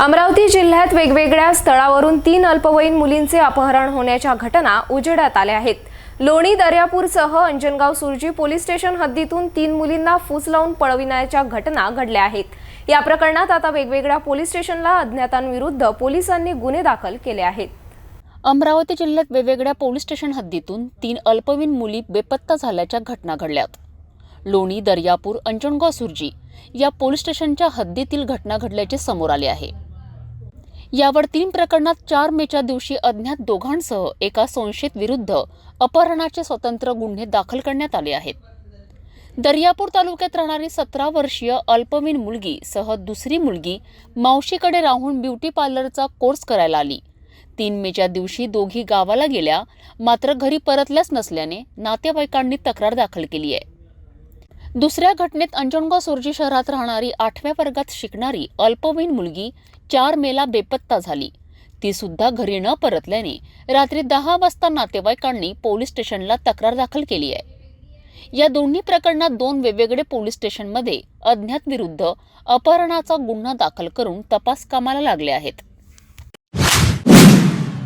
अमरावती जिल्ह्यात वेगवेगळ्या स्थळावरून तीन अल्पवयीन मुलींचे अपहरण होण्याच्या घटना उजेडात आल्या आहेत. लोणी दर्यापूरसह अंजनगाव सुरजी पोलीस स्टेशन हद्दीतून तीन मुलींना फूस लावून पळविण्याच्या घटना घडल्या आहेत. या प्रकरणात आता वेगवेगळ्या पोलीस स्टेशनला अज्ञातांविरुद्ध पोलिसांनी गुन्हे दाखल केले आहेत. अमरावती जिल्ह्यात वेगवेगळ्या पोलीस स्टेशन हद्दीतून तीन अल्पवयीन मुली बेपत्ता झाल्याच्या घटना घडल्यात. लोणी दर्यापूर अंजनगाव सुरजी या पोलीस स्टेशनच्या हद्दीतील घटना घडल्याचे समोर आले आहे. यावर तीन प्रकरणात चार मेच्या दिवशी अज्ञात दोघांसह एका संशयित विरुद्ध अपहरणाचे स्वतंत्र गुन्हे दाखल करण्यात आले आहेत. दर्यापूर तालुक्यात राहणारी सतरा वर्षीय अल्पवीन मुलगी सह दुसरी मुलगी मावशीकडे राहून ब्युटी पार्लरचा कोर्स करायला आली. तीन मेच्या दिवशी दोघी गावाला गेल्या मात्र घरी परतल्याच नसल्याने नातेवाईकांनी तक्रार दाखल केली आहे. दुसऱ्या घटनेत अंजनगाव सुरजी शहरात राहणारी आठव्या वर्गात शिकणारी अल्पवयीन मुलगी चार मेला बेपत्ता झाली. ती सुद्धा घरी न परतल्याने रात्री दहा वाजता नातेवाईकांनी पोलीस स्टेशनला तक्रार दाखल केली आहे. या दोन्ही प्रकरणात दोन वेगवेगळे पोलीस स्टेशनमध्ये अज्ञात विरुद्ध अपहरणाचा गुन्हा दाखल करून तपास कामाला लागले आहेत.